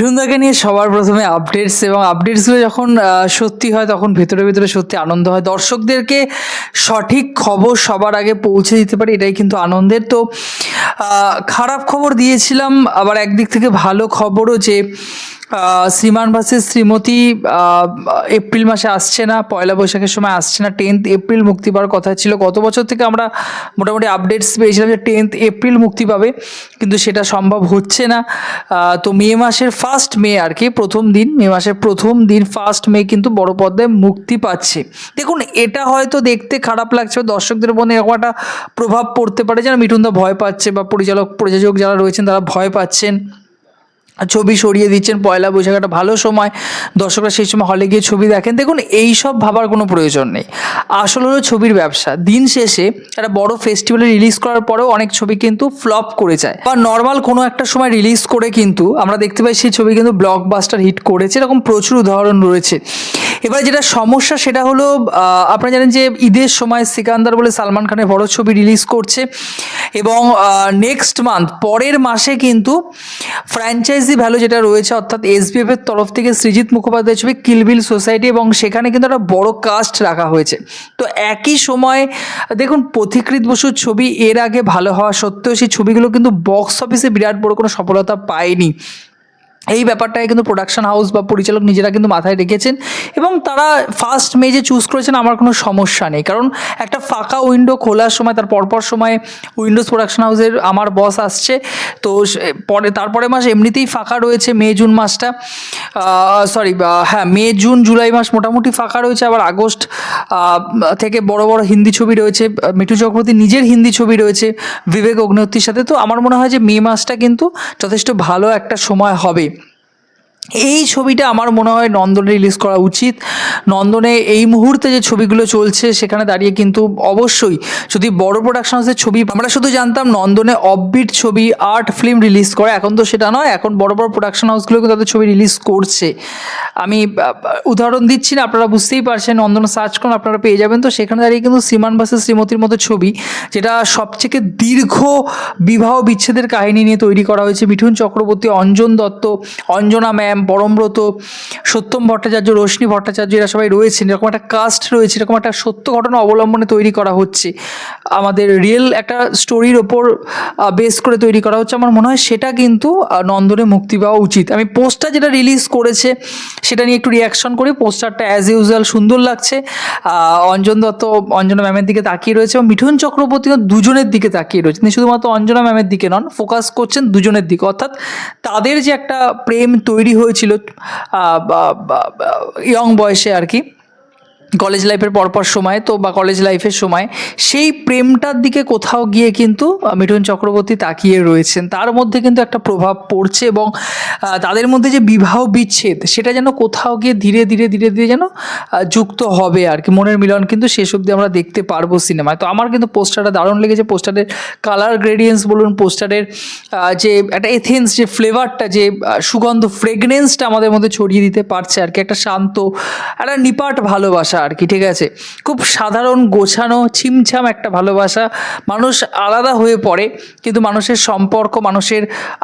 মিঠুনদাকে নিয়ে সবার প্রথমে আপডেটস এবং আপডেটসগুলো যখন সত্যি হয়, তখন ভেতরে ভেতরে সত্যি আনন্দ হয়। দর্শকদেরকে সঠিক খবর সবার আগে পৌঁছে দিতে পারে, এটাই কিন্তু আনন্দের। তো খারাপ খবর দিয়েছিলাম, আবার একদিক থেকে ভালো খবরও যে শ্রীমান ভার্সেস শ্রীমতী এপ্রিল মাসে আসছে না, পয়লা বৈশাখের সময় আসছে না টেন্থ এপ্রিল মুক্তি পাওয়ার কথা ছিল। গত বছর থেকে আমরা মোটামুটি আপডেটস পেয়েছিলাম যে টেন্থ এপ্রিল মুক্তি পাবে, কিন্তু সেটা সম্ভব হচ্ছে না। তো মে মাসের ফার্স্ট মে আর কি, প্রথম দিন, মে মাসের প্রথম দিন ফার্স্ট মে কিন্তু বড় পর্দায় মুক্তি পাচ্ছে। দেখুন, এটা হয়তো দেখতে খারাপ লাগছে, দর্শকদের মনে এরকম একটা প্রভাব পড়তে পারে যেন মিঠুনদা ভয় পাচ্ছে, বা পরিচালক, প্রযোজক যারা রয়েছেন তারা ভয় পাচ্ছেন। ছবি সরিয়ে দিচ্ছেন পয়লা বৈশাখ, একটা ভালো সময়। দর্শকরা সেই সময় হলে গিয়ে ছবি দেখেন। দেখুন এই সব ভাবার কোনো প্রয়োজন নেই। আসল হলো ছবির ব্যবসা। দিন শেষে একটা বড় ফেস্টিভ্যালে রিলিজ করার পরেও অনেক ছবি কিন্তু ফ্লপ করে যায়। বা নর্মাল কোনো একটা সময় রিলিজ করে কিন্তু আমরা দেখতে পাই সেই ছবি কিন্তু ব্লকবাস্টার হিট করেছে। এরকম প্রচুর উদাহরণ রয়েছে। এবার যেটা সমস্যা সেটা হলো আপনারা জানেন যে ঈদের সময় সিকান্দার বলে সালমান খানের বড় ছবি রিলিজ করছে এবং নেক্সট মান্থ পরের মাসে কিন্তু ফ্র্যাঞ্চাইজি ভ্যালু যেটা রয়েছে, অর্থাৎ এসবিএফ এর তরফ থেকে সৃজিত মুখোপাধ্যায় ছবি কিলবিল সোসাইটি এবং সেখানে কিন্তু একটা বড় কাস্ট রাখা হয়েছে। তো একই সময়, দেখুন পথিকৃত বসুর ছবি এর আগে ভালো হওয়া সত্ত্বেও সেই ছবিগুলো কিন্তু বক্স অফিসে বিরাট বড় কোনো সফলতা পায়নি। এই ব্যাপারটাকে কিন্তু প্রোডাকশন হাউস বা পরিচালক নিজেরা কিন্তু মাথায় রেখেছেন এবং তারা ফার্স্ট মে যে চুজ করেছেন আমার কোনো সমস্যা নেই। কারণ একটা ফাঁকা উইন্ডো খোলার সময়, তার পরপর সময় উইন্ডোজ প্রোডাকশন হাউসের আমার বস আসছে। তো পরে, তারপরে মাস এমনিতেই ফাঁকা রয়েছে মে জুন মাসটা। সরি হ্যাঁ মে জুন জুলাই মাস মোটামুটি ফাঁকা রয়েছে। আবার আগস্ট থেকে বড় বড় হিন্দি ছবি রয়েছে। মিঠু চক্রবর্তী নিজের হিন্দি ছবি রয়েছে বিবেক অগ্নিহোত্রীর সাথে। তো আমার মনে হয় যে মে মাসটা কিন্তু যথেষ্ট ভালো একটা সময় হবে। এই ছবিটা আমার মনে হয় নন্দনে রিলিজ করা উচিত। নন্দনে এই মুহূর্তে যে ছবিগুলো চলছে, সেখানে দাঁড়িয়ে কিন্তু অবশ্যই যদি বড় প্রোডাকশন হাউসের ছবি, আমরা শুধু জানতাম নন্দনে অফবিট ছবি আর্ট ফিল্ম রিলিজ করে। এখন তো সেটা নয়, এখন বড় বড় প্রোডাকশন হাউসগুলো কিন্তু তাদের ছবি রিলিজ করছে। আমি উদাহরণ দিচ্ছি না, আপনারা বুঝতেই পারছেন, নন্দনে সার্চ করুন, আপনারা পেয়ে যাবেন। তো সেখানে দাঁড়িয়ে কিন্তু শ্রীমান বাসের শ্রীমতির মতো ছবি, যেটা সবথেকে দীর্ঘ বিবাহ বিচ্ছেদের কাহিনী নিয়ে তৈরি করা হয়েছে। মিঠুন চক্রবর্তী, অঞ্জন দত্ত, অঞ্জনা ম্যাম পরমব্রত সত্যম ভট্টাচার্য, রশ্মি ভট্টাচার্য, এরা সবাই রয়েছেন। এরকম একটা কাস্ট রয়েছে, এরকম একটা সত্য ঘটনা অবলম্বনে তৈরি করা হচ্ছে। আমাদের রিয়েল একটা স্টোরির ওপর বেস করে তৈরি করা হচ্ছে। আমার মনে হয় সেটা কিন্তু নন্দনে মুক্তি পাওয়া উচিত। আমি পোস্টার যেটা রিলিজ করেছে, সেটা নিয়ে একটু রিয়াকশন করি। পোস্টারটা অ্যাজ ইউজুয়াল সুন্দর লাগছে। অঞ্জন দত্ত, অঞ্জনা ম্যামের দিকে তাকিয়ে রয়েছে এবং মিঠুন চক্রবর্তীও দুজনের দিকে তাকিয়ে রয়েছে। তিনি শুধুমাত্র অঞ্জনা ম্যামের দিকে নন ফোকাস করছেন দুজনের দিকে। অর্থাৎ তাদের যে একটা প্রেম তৈরি হয়েছিল ইয়ং বয়সে আর কি। কলেজ লাইফের পরপর সময় তো বা কলেজ লাইফের সময়, সেই প্রেমটার দিকে কোথাও গিয়ে কিন্তু মিঠুন চক্রবর্তী তাকিয়ে রয়েছেন। তার মধ্যে কিন্তু একটা প্রভাব পড়ছে এবং তাদের মধ্যে যে বিবাহ বিচ্ছেদ, সেটা যেন কোথাও গিয়ে ধীরে ধীরে ধীরে ধীরে যেন যুক্ত হবে আর কি। মনের মিলন কিন্তু শেষ অবধি আমরা দেখতে পারব সিনেমায়। তো আমার কিন্তু পোস্টারটা দারুণ লেগেছে। পোস্টারের কালার গ্রেডিয়েন্স বলুন, পোস্টারের যে একটা এথেন্স যে ফ্লেভারটা যে সুগন্ধ ফ্রেগনেন্সটা আমাদের মধ্যে ছড়িয়ে দিতে পারছে আর কি। একটা শান্ত, একটা নিপাট ভালোবাসা। আর কি, ঠিক আছে? খুব সাধারণ, গোছানো, ছিমছাম একটা ভালোবাসা। মানুষ আলাদা হয়ে পড়ে, কিন্তু মানুষের সম্পর্ক, মানুষের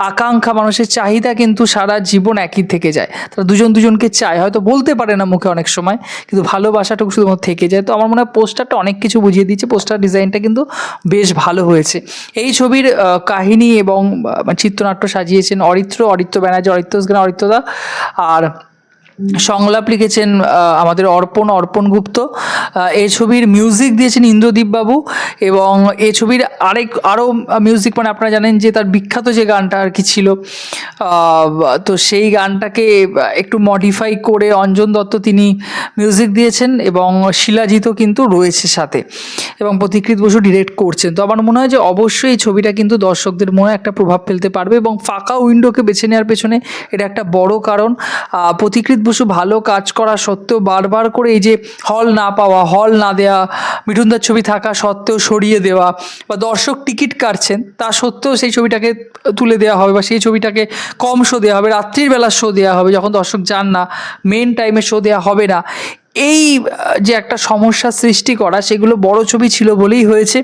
আকাঙ্ক্ষা, মানুষের চাহিদা কিন্তু সারা জীবন একই থেকে যায়। তারা দুজন দুজনকে চায়, হয়তো বলতে পারে না মুখে অনেক সময়, কিন্তু ভালোবাসাটুকু শুধুমাত্র থেকে যায়। তো আমার মনে হয় পোস্টারটা অনেক কিছু বুঝিয়ে দিচ্ছে পোস্টার ডিজাইনটা কিন্তু বেশ ভালো হয়েছে। এই ছবির কাহিনী এবং চিত্রনাট্য সাজিয়েছেন অরিত্র অরিত্র ব্যানার্জি, অরিত্র অরিত্রদা। আর সংলাপ লিখেছেন আমাদের অর্পণ অর্পণ গুপ্ত। এই ছবির মিউজিক দিয়েছেন ইন্দ্রদীপ বাবু এবং এই ছবির আরেক আরও মিউজিক মানে আপনারা জানেন যে তার বিখ্যাত যে গানটা আর কি ছিল তো সেই গানটাকে একটু মডিফাই করে অঞ্জন দত্ত তিনি মিউজিক দিয়েছেন এবং শিলাজিতও কিন্তু রয়েছে সাথে এবং প্রতিকৃত বসু ডিরেক্ট করছেন। তো আমার মনে হয় যে অবশ্যই এই ছবিটা কিন্তু দর্শকদের মনে একটা প্রভাব ফেলতে পারবে এবং ফাঁকা উইন্ডোকে বেছে নেওয়ার পেছনে এটা একটা বড় কারণ। প্রতিকৃত বসু ভালো কাজ করা সত্ত্বেও বারবার করে এই যে হল না পাওয়া হল না দেওয়া মিঠুনদার ছবি থাকা সত্ত্বেও সরিয়ে দেওয়া বা দর্শক টিকিট কাটছেন, তা সত্ত্বেও সেই ছবিটাকে তুলে দেওয়া হবে বা সেই ছবিটাকে কম শো দেওয়া হবে, রাত্রির বেলা শো দেওয়া হবে, যখন দর্শক যান না মেন টাইমে শো দেওয়া হবে না। এই যে একটা সমস্যার সৃষ্টি করা, সেগুলো বড় ছবি ছিল বলেই হয়েছে।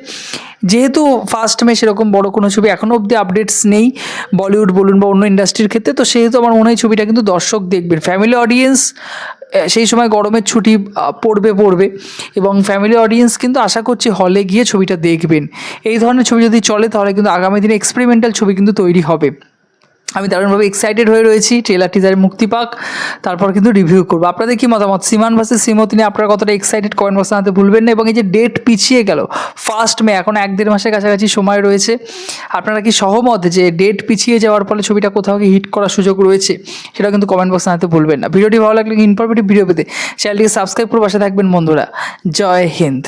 যেহেতু ফার্স্ট মে সেরকম বড় কোনো ছবি এখনও অবধি আপডেটস নেই, বলিউড বলুন বা অন্য ইন্ডাস্ট্রির ক্ষেত্রে, তো সেহেতু আমার মনে হয় ছবিটা কিন্তু দর্শক দেখবেন। ফ্যামিলি অডিয়েন্স সেই সময় গরমের ছুটি পড়বে পড়বে। এবং ফ্যামিলি অডিয়েন্স কিন্তু আশা করছি হলে গিয়ে ছবিটা দেখবেন। এই ধরনের ছবি যদি চলে, তাহলে কিন্তু আগামী দিনে এক্সপেরিমেন্টাল ছবি কিন্তু তৈরি হবে। আমি দারুণভাবে এক্সাইটেড হয়ে রয়েছি ট্রেলার টিজারে মুক্তি পাক, তারপর কিন্তু রিভিউ করব। আপনাদের কি মতামত? সিমান ভার্সেস শ্রীমতী নিয়ে আপনারা কতটা এক্সাইটেড কমেন্ট বক্সে জানাতে ভুলবেন না। এবং এই যে ডেট পিছিয়ে গেল ফার্স্ট মে এখন এক দেড় মাসের কাছাকাছি সময় রয়েছে। আপনারা কি সহমত যে ডেট পিছিয়ে যাওয়ার ফলে ছবিটা কোথাও কি হিট করার সুযোগ রয়েছে? সেটা কিন্তু কমেন্ট বক্সে জানাতে ভুলবেন না। ভিডিওটি ভালো লাগলে ইনফরমেটিভ ভিডিও পেতে চ্যানেলটিকে সাবস্ক্রাইব করে পাশে থাকবেন বন্ধুরা। জয় হিন্দ।